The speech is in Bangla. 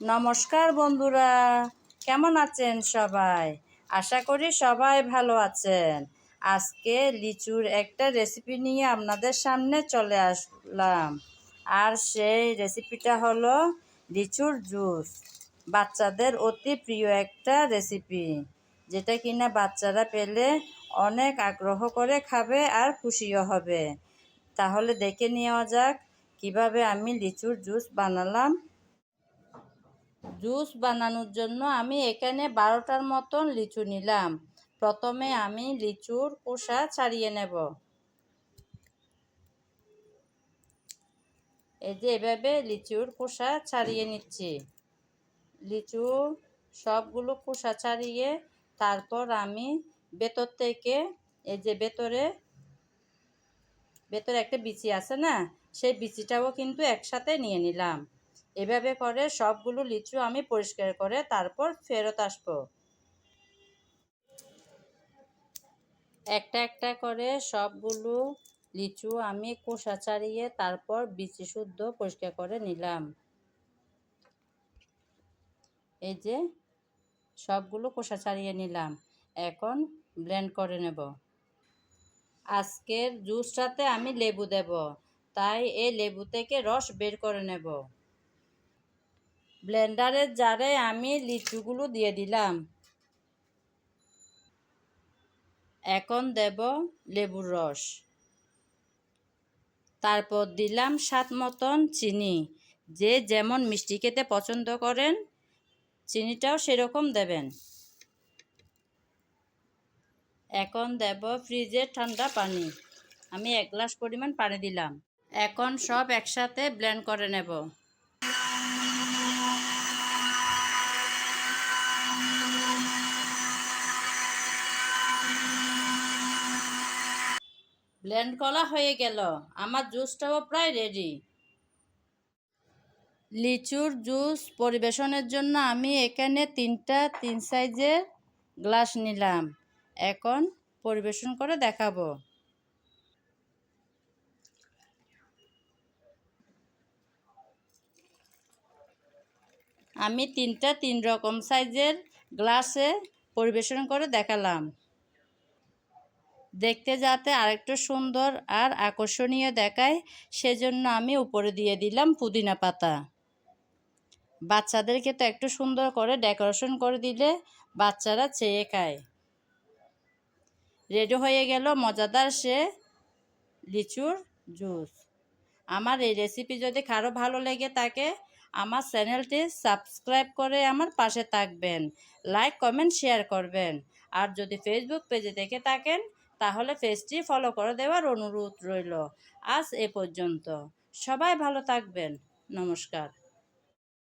নমস্কার বন্ধুরা, কেমন আছেন সবাই? আশা করি সবাই ভালো আছেন। আজকে লিচুর একটা রেসিপি নিয়ে আপনাদের সামনে চলে আসলাম। আর সেই রেসিপিটা হলো লিচুর জুস। বাচ্চাদের অতি প্রিয় একটা রেসিপি যেটা কিনা বাচ্চারা পেলে অনেক আগ্রহ করে খাবে আর খুশিও হবে। তাহলে দেখে নেওয়া যাক কীভাবে আমি লিচুর জুস বানালাম। জুস বানানোর জন্য আমি এখানে বারোটার মতন লিচু নিলাম। প্রথমে আমি লিচুর কোষা ছাড়িয়ে নেব। এই যে এভাবে লিচুর কোষা ছাড়িয়ে নিচ্ছি। লিচু সবগুলো কোষা ছাড়িয়ে তারপর আমি ভেতর থেকে এই যে ভেতরে ভেতরে একটা বিচি আছে না? সেই বিচিটাও কিন্তু একসাথে নিয়ে নিলাম। এভাবে করে সবগুলো লিচু আমি পরিষ্কার করে তারপর ফেরত আসব। একটা একটা করে সবগুলো লিচু আমি কোষা ছাড়িয়ে তারপর বিচি শুদ্ধ পরিষ্কার করে নিলাম। এই যে সবগুলো কোষা ছাড়িয়ে নিলাম। এখন ব্লেন্ড করে নেব। আজকের জুসটাতে আমি লেবু দেব, তাই এই লেবু থেকে রস বের করে নেব। ব্লেন্ডারের জারে আমি লিচুগুলো দিয়ে দিলাম। এখন দেব লেবুর রস। তারপর দিলাম সাত মতন চিনি। যে যেমন মিষ্টি খেতে পছন্দ করেন, চিনিটাও সেরকম দেবেন। এখন দেব ফ্রিজে ঠান্ডা পানি। আমি এক গ্লাস পরিমাণ পানি দিলাম। এখন সব একসাথে ব্লেন্ড করে নেব। ব্লেন্ড করা হয়ে গেল। আমার জুসটাও প্রায় রেডি লিচুর জুস পরিবেশনের জন্য আমি এখানে তিনটা তিন সাইজের গ্লাস নিলাম। এখন পরিবেশন করে দেখাবো। আমি তিনটা তিন রকম সাইজের গ্লাসে পরিবেশন করে দেখালাম। দেখতে যাতে আরেকটু সুন্দর আর আকর্ষণীয় দেখায়, সেজন্য আমি উপরে দিয়ে দিলাম পুদিনা পাতা। বাচ্চাদেরকে তো একটু সুন্দর করে ডেকোরেশন করে দিলে বাচ্চারা চেয়ে খায়। রেডি হয়ে গেল মজাদার সে লিচুর জুস। আমার এই রেসিপি যদি কারও ভালো লেগে থাকে, আমার চ্যানেলটি সাবস্ক্রাইব করে আমার পাশে থাকবেন, লাইক, কমেন্ট, শেয়ার করবেন। আর যদি ফেসবুক পেজে দেখে থাকেন তাহলে পেজটি ফলো করে দেওয়ার অনুরোধ রইল। আজ এ পর্যন্ত। সবাই ভালো থাকবেন। নমস্কার।